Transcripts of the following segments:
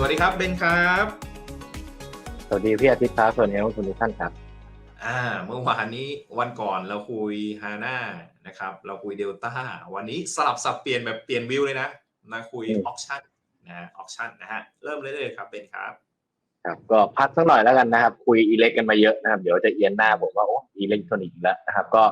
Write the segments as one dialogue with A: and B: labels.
A: สวัสดีครับเบนครับ
B: สวัสดีพี่อาทิตย์ครับสวัสดีนักลงทุนทุกท่านครับ
A: อ่า เมื่อวานนี้วันก่อนเราคุยฮาน่านะครับ เราคุยเดลต้าวันนี้สลับสับเปลี่ยนแบบเปลี่ยนวิวเลยนะมาคุย
B: อืม
A: ออ t ชั่นนะฮะออ t ชั่นนะฮะเริ่มเลยเลยครับเบนครับ
B: ครับก็พักสักหน่อยแล้วกันนะครับ คุยอิเล็กกันมาเยอะนะครับ เดี๋ยวจะเอียนหน้าผมว่าโอ้อิเล็กทรอนิกส์อีกแล้วนะครับ ก็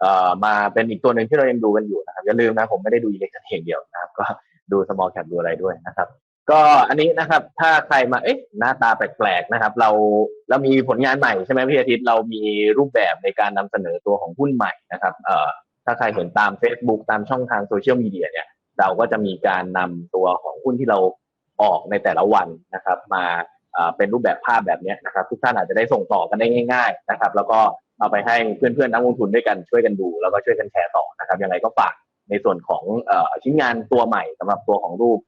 B: เอ่อมาเป็นอีกตัวหนึ่งที่เรายังดูกันอยู่นะครับอย่าลืมนะผมไม่ได้ดูอิเล็กทรอนิกส์อย่างเดียวนะครับ ก็ดู small cap ดูอะไรด้วยนะครับ ก็อันนี้นะครับ ถ้าใครมาเอ๊ะหน้าตาแปลกๆนะครับ เราเรามีผลงานใหม่ใช่ไหมพี่อาทิตย์เรามีรูปแบบในการนำเสนอตัวของหุ้นใหม่นะครับเอ่อถ้าใครเห็นตาม Facebook ตามช่องทางโซเชียลมีเดียเนี่ยเราก็จะมีการนำตัวของหุ้นที่เราออกในแต่ละวันนะครับ มาเป็นรูปแบบภาพแบบนี้นะครับ ทุกท่านอาจจะได้ส่งต่อกันได้ง่าย ๆ นะครับ แล้วก็เอาไปให้เพื่อนๆนักลงทุนด้วยกันช่วยกันดู แล้วก็ช่วยกันแชร์ต่อนะครับยังไงก็ฝากในส่วนของอชิ้นงานตัวใหม่สำหรับตัวของรูป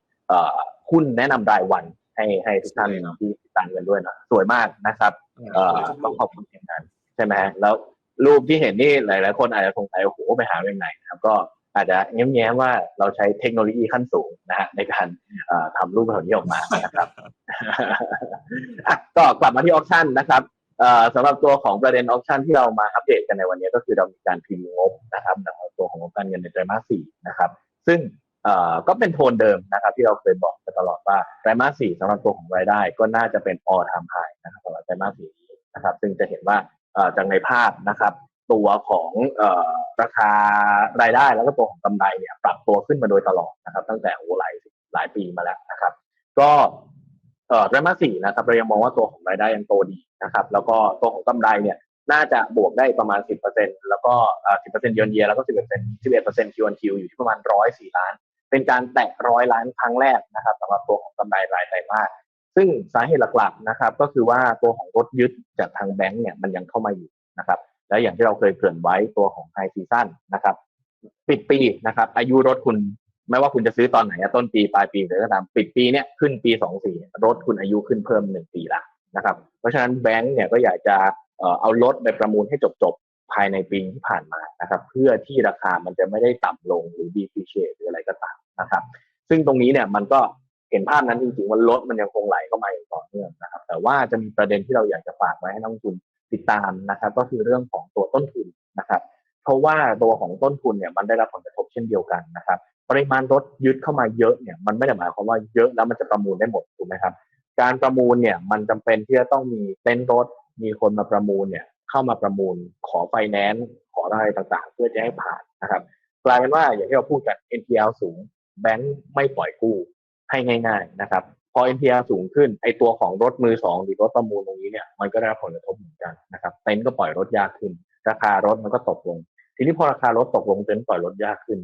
B: หุ้นแนะนำรายวันให้ให้ทุกท่านที่ติดตามกันด้วยนะสวยมากนะครับเอ่อต้องขอบคุณทีมงานใช่ไหมฮะแล้วรูปที่เห็นนี่หลาย ๆ คนอาจจะสงสัยโอ้โหไปหาเรื่องไหนนะครับก็อาจจะแง้มๆว่าเราใช้เทคโนโลยีขั้นสูงนะฮะในการเอ่อทำรูปแบบนี้ออกมานะครับอะก็กลับมาที่ออ t ชั่นนะครับเอ่อสำหรับตัวของประเด็นออ t ชั่นที่เรามาอัปเดตกันในวันนี้ก็คือเรามีการพรีวิวงบนะครับสำหรับตัวของงบการเงินในไตรมาสสี่นะครับ ซึ่งเอ่อ ก็เป็นโทนเดิมนะครับ ที่เราเคยบอกกันตลอดว่าไตรมาสสี่สำหรับตัวของรายได้ ก็น่าจะเป็น all time high นะครับสำหรับไตรมาสสี่นะครับ ซึ่งจะเห็นว่าจากในภาพนะครับ ตัวของอราคารายได้แล้วก็ตัวของกำไรเนี่ยปรับตัวขึ้นมาโดยตลอดนะครับ ตั้งแต่โอ้หลายหลายปีมาแล้วนะครับ ก็ไตรมาสสี่นะครับเรายังมองว่าตัวของรายได้ยังโตดีนะครับ แล้วก็ตัวของกำไรเนี่ยน่าจะบวกได้ประมาณ 10%แล้วก็เอ่อ10%เยือนเยียแล้วก็ 11% 11% Q on Q อยู่ที่ประมาณ 104 ล้าน เป็นการแตะร้อยล้านครั้งแรกนะครับสำหรับตัวของกำไรรายไตรมาสซึ่งสาเหตุหลักๆนะครับ ก็คือว่าตัวของรถยึดจากทางแบงก์เนี่ยมันยังเข้ามาอยู่นะครับและอย่างที่เราเคยเกริ่นไว้ตัวของไฮซีซั่นนะครับปิดปีนะครับอายุรถคุณไม่ว่าคุณจะซื้อตอนไหนต้นปีปลายปีหรือก็ตามปิดปีเนี่ยขึ้นปีสองสี่รถคุณอายุขึ้นเพิ่มหนึ่งปีละนะครับเพราะฉะนั้นแบงก์เนี่ยก็อยากจะเอารถไปประมูลให้จบๆภายในปีที่ผ่านมานะครับ เพื่อที่ราคามันจะไม่ได้ต่ำลงหรือ depreciate หรืออะไรก็ตาม นะครับ ซึ่งตรงนี้เนี่ยมันก็เห็นภาพนั้นจริงๆว่ารถมันยังคงไหลเข้ามาอย่างต่อเนื่องนะครับ แต่ว่าจะมีประเด็นที่เราอยากจะฝากไว้ให้นักลงทุนติดตามนะครับ ก็คือเรื่องของตัวต้นทุนนะครับ เพราะว่าตัวของต้นทุนเนี่ยมันได้รับผลกระทบเช่นเดียวกันนะครับ ปริมาณรถยึดเข้ามาเยอะเนี่ยมันไม่ได้หมายความว่าเยอะแล้วมันจะประมูลได้หมดถูกไหมครับ การประมูลเนี่ยมันจำเป็นที่จะต้องมีเต็นท์รถมีคนมาประมูลเนี่ยเข้ามาประมูล ขอไฟแนนซ์ขออะไรต่างๆ เพื่อจะให้ผ่านนะครับกลายเป็นว่าอย่างที่เราพูดกัน NPL สูง แบงค์ไม่ปล่อยกู้ให้ง่าย ๆนะครับ พอ NPL สูงขึ้นไอตัวของรถมือสองหรือรถประมูลตรงนี้เนี่ยมันก็ได้รับผลกระทบเหมือนกันนะครับเต็นท์ก็ปล่อยรถยากขึ้น ราคารถมันก็ตกลง ทีนี้พอราคารถตกลงเต็นท์ปล่อยรถยากขึ้น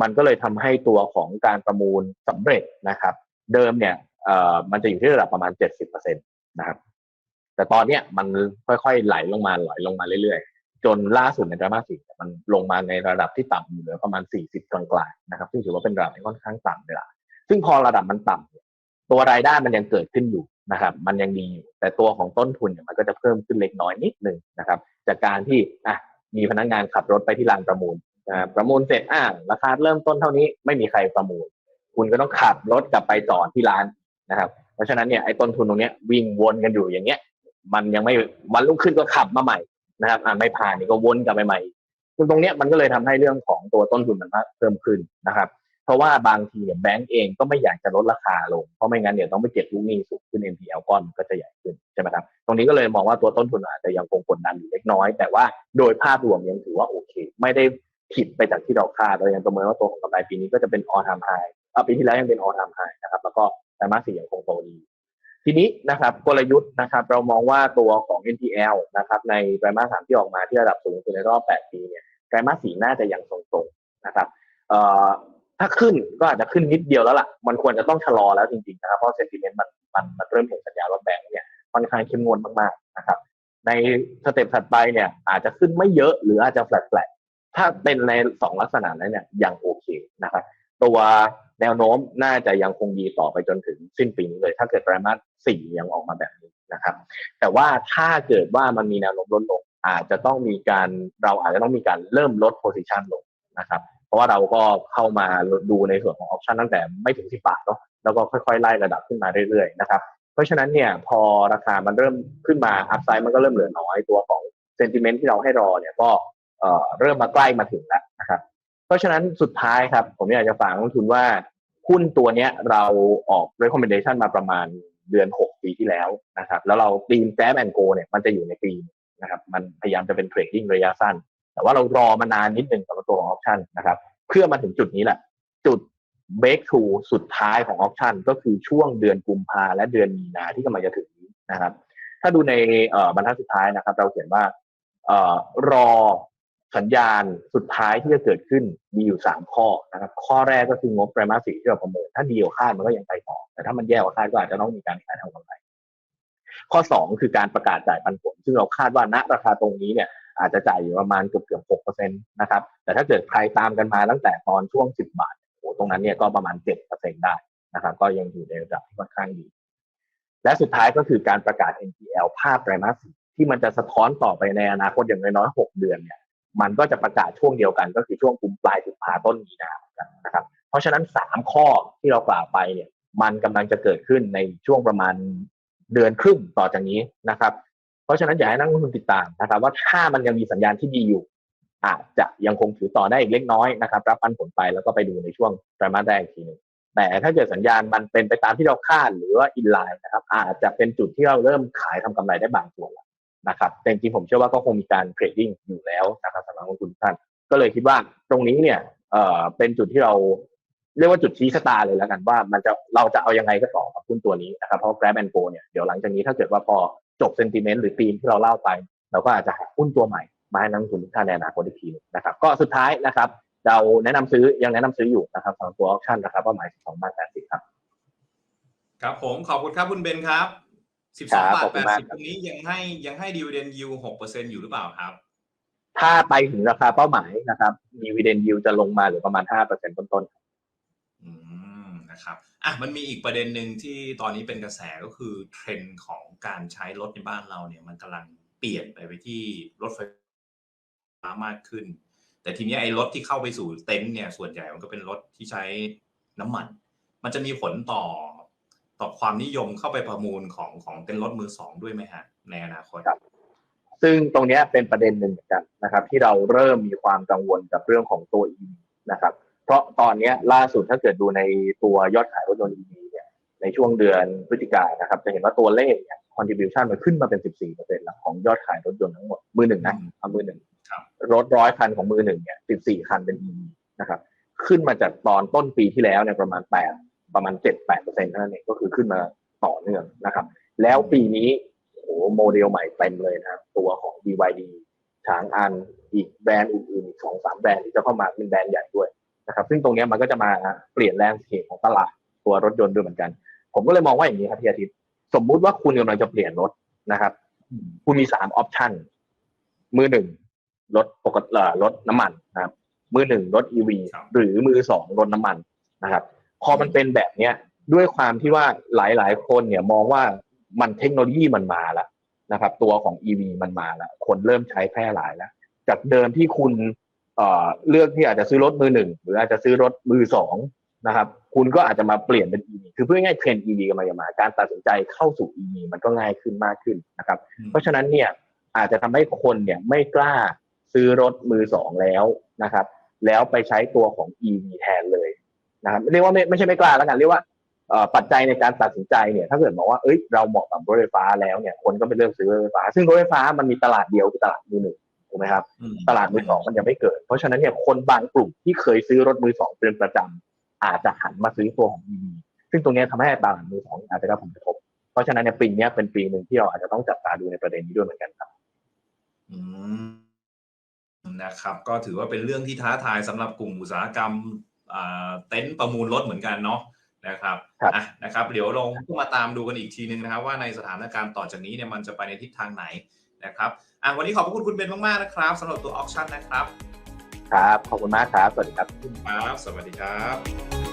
B: มันก็เลยทำให้ตัวของการประมูลสำเร็จนะครับ เดิมเนี่ยเอ่อมันจะอยู่ที่ระดับประมาณ 70%นะครับแต่ตอนเนี้ยมันค่อยๆไหลลงมาไหลลงมาเรื่อยๆ จนล่าสุดในไตรมาสสี่มันลงมาในระดับที่ต่ำอยู่เหลือประมาณ 40 กลางๆนะครับ ซึ่งถือว่าเป็นระดับที่ค่อนข้างต่ำเลยล่ะซึ่งพอระดับมันต่ำตัวรายได้มันยังเกิดขึ้นอยู่นะครับ มันยังดีอยู่แต่ตัวของต้นทุนเนี่ยมันก็จะเพิ่มขึ้นเล็กน้อยนิดนึงนะครับ จากการที่อะมีพนักงานขับรถไปที่ลานประมูลนะประมูลเสร็จอ่าราคาเริ่มต้นเท่านี้ไม่มีใครประมูล คุณก็ต้องขับรถกลับไปจอดที่ร้านนะครับ เพราะฉะนั้นเนี่ยไอ้ต้นทุนตรงเนี้ยวิ่งวนกันอยู่อย่างเงี้ย มันยังไม่วันรุ่งขึ้นก็ขับมาใหม่ นะครับอ่าไม่ผ่านนี่ก็วนกลับไปใหม่ซึ่งตรงเนี้ยมันก็เลยทำให้เรื่องของตัวต้นทุนมันเพิ่มขึ้นนะครับ เพราะว่าบางทีเนี่ยแบงก์เองก็ไม่อยากจะลดราคาลง เพราะไม่งั้นเดี๋ยวต้องไปเก็บลูกหนี้สูงขึ้น NPL ก้อนมันก็จะใหญ่ขึ้นใช่ไหมครับ ตรงนี้ก็เลยมองว่าตัวต้นทุนอาจจะยังคงกดดันอยู่เล็กน้อย แต่ว่าโดยภาพรวมยังถือว่าโอเค ไม่ได้ผิดไปจากที่เราคาดเรายังประเมินว่าตัวของกำไรปีนี้ก็จะเป็น all time high อ่าปีที่แล้วยังเป็น all time high นะครับ แล้วก็ไตรมาสสี่ยังคงโตดี ทีนี้นะครับกลยุทธ์นะครับเรามองว่าตัวของ NPL นะครับในไตรมาสสามที่ออกมาที่ระดับสูงสุดในรอบ 8 ปีเนี่ยไตรมาสสี่น่าจะยังทรงๆนะครับเอ่อถ้าขึ้นก็อาจจะขึ้นนิดเดียวแล้วล่ะ มันควรจะต้องชะลอแล้วจริงๆนะครับ เพราะเซนติเมนต์มันมันมันเริ่มเห็นสัญญาณว่าแบงก์เนี่ยค่อนข้างเข้มงวดมากๆนะครับ ในสเต็ปถัดไปเนี่ยอาจจะขึ้นไม่เยอะหรืออาจจะแฟลตๆถ้าเป็นในสองลักษณะนั้นเนี่ยยังโอเคนะครับ ตัวแนวโน้มน่าจะยังคงดีต่อไปจนถึงสิ้นปีนี้เลย ถ้าเกิดไตรมาส สี่ยังออกมาแบบนี้นะครับ แต่ว่าถ้าเกิดว่ามันมีแนวโน้มลดลง อาจจะต้องมีการเราอาจจะต้องมีการเริ่มลดโพซิชันลงนะครับ เพราะว่าเราก็เข้ามาดูในส่วนของออปชันตั้งแต่ไม่ถึงสิบบาทเนาะแล้วก็ค่อยๆไล่ระดับขึ้นมาเรื่อยๆนะครับเพราะฉะนั้นเนี่ยพอราคามันเริ่มขึ้นมาอัพไซด์มันก็เริ่มเหลือน้อยตัวของเซนติเมนต์ที่เราให้รอเนี่ยก็เอ่อเริ่มมาใกล้มาถึงแล้วนะครับ เพราะฉะนั้นสุดท้ายครับ ผมอยากจะฝากนักลงทุนว่าหุ้นตัวเนี้ยเราออก recommendation มาประมาณ เดือน 6 ปีที่แล้วนะครับ แล้วเราตีมแ a บแอนโกเนี่ยมันจะอยู่ในปีนะครับ มันพยายามจะเป็นเทรดดิ้งระยะสั้น แต่ว่าเรารอมานานนิดนึงสำหรับตัวของออปชันนะครับ เพื่อมาถึงจุดนี้แหละ จุด break through สุดท้ายของออปชันก็คือช่วงเดือนกุมภาและเดือนมีนาที่กำลังจะถึงนี้นะครับ ถ้าดูในบรรทัดสุดท้ายนะครับ เราเขียนว่าออรอ สัญญาณสุดท้ายที่จะเกิดขึ้นมีอยู่สามข้อนะครับ ข้อแรกก็คืองบไตรมาสสี่ที่เราประเมิน ถ้าดีกว่าคาดมันก็ยังไปต่อ แต่ถ้ามันแย่กว่าคาดก็อาจจะต้องมีการขายทำกำไรข้อสองคือการประกาศจ่ายปันผล ซึ่งเราคาดว่าณราคาตรงนี้เนี่ยอาจจะจ่ายอยู่ประมาณเกือบเกือบหกเปอร์เซ็นต์นะครับ แต่ถ้าเกิดใครตามกันมาตั้งแต่ตอนช่วงสิบบาทโอ้ตรงนั้นเนี่ยก็ประมาณเจ็ดเปอร์เซ็นต์ได้นะครับ ก็ยังอยู่ในระดับที่ค่อนข้างดี และสุดท้ายก็คือการประกาศ NPL ภาพไตรมาสสี่ที่มันจะสะท้อนต่อไปในอนาคตอย่างน้อยๆหกเดือนเนี่ย มันก็จะประกาศช่วงเดียวกัน ก็คือช่วงกุมปลายกุมภาต้นมีนาเหมือนกันนะครับ เพราะฉะนั้นสามข้อที่เรากล่าวไปเนี่ย มันกำลังจะเกิดขึ้นในช่วงประมาณเดือนครึ่งต่อจากนี้นะครับ เพราะฉะนั้นอยากให้นักลงทุนติดตามนะครับ ว่าถ้ามันยังมีสัญญาณที่ดีอยู่ อาจจะยังคงถือต่อได้อีกเล็กน้อยนะครับ รับปันผลไปแล้วก็ไปดูในช่วงไตรมาสแรกอีกทีหนึ่งแต่ถ้าเกิดสัญญาณมันเป็นไปตามที่เราคาดหรือว่าอินไลน์นะครับ อาจจะเป็นจุดที่เราเริ่มขายทำกำไรได้บางส่วนแล้ว นะครับแต่จริงผมเชื่อว่าก็คงมีการเทรดดิ้งอยู่แล้วนะครับสำหรับนักลงทุนท่าน ก็เลยคิดว่าตรงนี้เนี่ยเอ่อเป็นจุดที่เราเรียกว่าจุดชี้ชะตาเลยแล้วกันว่า มันจะเราจะเอายังไงก็ต่อกับหุ้นตัวนี้นะครับเพราะ Grab and Go เนี่ยเดี๋ยวหลังจากนี้ถ้าเกิดว่าพอจบเซนติเมนต์หรือธีมที่เราเล่าไป เราก็อาจจะหาหุ้นตัวใหม่มาให้นักลงทุนท่านในอนาคตอีกทีหนึงนะครับก็สุดท้ายนะครับ เราแนะนำซื้อยังแนะนำซื้ออยู่นะครับสำหรับตัวออปชั่นนะครับว่าหมาย12บาท80ครับ
A: ครับผมขอบคุณครับคุณเบนครับ สิบ
B: ค
A: ส
B: รั
A: อง
B: บบา
A: ท
B: ขอบคุ
A: แป
B: ณ
A: ด
B: มาก
A: สิบ
B: ครับ
A: ตรงนี้ยังให้ยังให้ดีเวเดนยิวหกเปอร์เซ็นอยู่หรือเปล่าครับ
B: ถ้าไปถึงราคาเป้าหมายนะครับมีวิเดนยิวจะลงมาเหรือประมาณ5%ต้นๆ
A: อืมนะครับอะมันมีอีกประเด็นหนึ่งที่ตอนนี้เป็นกระแสก็คือเทรนด์ของการใช้รถในบ้านเราเนี่ยมันกำลังเปลี่ยนไปไปที่รถไฟฟ้ามากขึ้น แต่ทีนี้ไอ้รถที่เข้าไปสู่เต็นท์เนี่ยส่วนใหญ่มันก็เป็นรถที่ใช้น้ำมัน มันจะมีผลต่อ ต่อความนิยมเข้าไปประมูลของของเต็นท์รถมือสองด้วยไหมฮะในอนาคต
B: ครับซึ่งตรงเนี้ยเป็นประเด็นหนึ่งเหมือนกันนะครับ ที่เราเริ่มมีความกังวลกับเรื่องของตัว EV นะครับ เพราะตอนเนี้ยล่าสุดถ้าเกิดดูในตัวยอดขายรถยนต์ EV เนี่ยในช่วงเดือนพฤศจิกายนนะครับ จะเห็นว่าตัวเลขเนี่ย contribution มันขึ้นมาเป็น 14%แล้วของยอดขายรถยนต์ทั้งหมดมือหนึ่งนะ
A: อืม
B: เอามือหนึ่ง
A: ครับ
B: รถร้อยคันของมือหนึ่งเนี่ย 14 คันเป็น EV นะครับ ขึ้นมาจากตอนต้นปีที่แล้วเนี่ยประมาณ 8 ประมาณ 7-8%เท่านั้นเองก็คือขึ้นมาต่อเนื่องนะครับ แล้วปีนี้โอ้โหโมเดลใหม่เต็มเลยนะครับตัวของ BYD ช้างอันอีกแบรนด์อื่นๆอีกสองสามแบรนด์ที่จะเข้ามาเป็นแบรนด์ใหญ่ด้วยนะครับซึ่งตรงนี้มันก็จะมาเปลี่ยนแลนด์สเคปของตลาดตัวรถยนต์ด้วยเหมือนกัน ผมก็เลยมองว่าอย่างนี้ครับพี่อาทิตย์สมมุติว่าคุณกำลังจะเปลี่ยนรถนะครับ คุณมีสามออปชันมือหนึ่งรถปกติเอ่อรถน้ำมันนะครับมือหนึ่งรถ EV
A: ครับ
B: หรือมือสองรถน้ำมันนะครับ พอมันเป็นแบบเนี้ยด้วยความที่ว่าหลายๆ คนเนี่ยมองว่ามันเทคโนโลยีมันมาแล้วนะครับ ตัวของ EV มันมาแล้วคนเริ่มใช้แพร่หลายแล้ว จากเดิมที่คุณเอ่อเลือกที่อาจจะซื้อรถมือหนึ่งหรืออาจจะซื้อรถมือสองนะครับ คุณก็อาจจะมาเปลี่ยนเป็น EV คือเพื่อง่ายๆเทรนด์ EV กันมาอย่างมา การตัดสินใจเข้าสู่ EV มันก็ง่ายขึ้นมากขึ้นนะครับ เพราะฉะนั้นเนี่ยอาจจะทำให้คนเนี่ยไม่กล้าซื้อรถมือสองแล้วนะครับ แล้วไปใช้ตัวของ EV แทนเลย นะครับเรียกว่าไม่ไม่ใช่ไม่กล้าแล้วกันเรียกว่าเอ่อปัจจัยในการตัดสินใจเนี่ยถ้าเกิดบอกว่าเอ้ยเราเหมาะกับรถไฟฟ้าแล้วเนี่ยคนก็ไปเลือกซื้อรถไฟฟ้า ซึ่งรถไฟฟ้ามันมีตลาดเดียวคือตลาดมือหนึ่งถูกไหมครับ
A: อืม
B: ตลาดมือสองมันยังไม่เกิด เพราะฉะนั้นเนี่ยคนบางกลุ่มที่เคยซื้อรถมือสองเป็นประจำอาจจะหันมาซื้อตัวของ EV ซึ่งตรงเนี้ยทำให้ตลาดมือสองอาจจะได้ผลกระทบ เพราะฉะนั้นเนี่ยปีเนี้ยเป็นปีหนึ่งที่เราอาจจะต้องจับตาดูในประเด็นนี้ด้วยเหมือนกันครับ
A: อืมนะครับ ก็ถือว่าเป็นเรื่องที่ท้าทายสำหรับกลุ่มอุตสาหกรรมอ่า เต็นท์ประมูลรถเหมือนกันเนาะนะครับ
B: ครับ
A: อะนะครับเดี๋ยวลงก็มาตามดูกันอีกทีนึงนะครับ ว่าในสถานการณ์ต่อจากนี้เนี่ยมันจะไปในทิศทางไหนนะครับอะวันนี้ขอบพระคุณคุณเบนมากๆนะครับสำหรับตัวออ t ชั่นนะครับ
B: ครับ ขอบคุณมากครับ สวัสดีครับ
A: ครับ สวัสดีครับครับ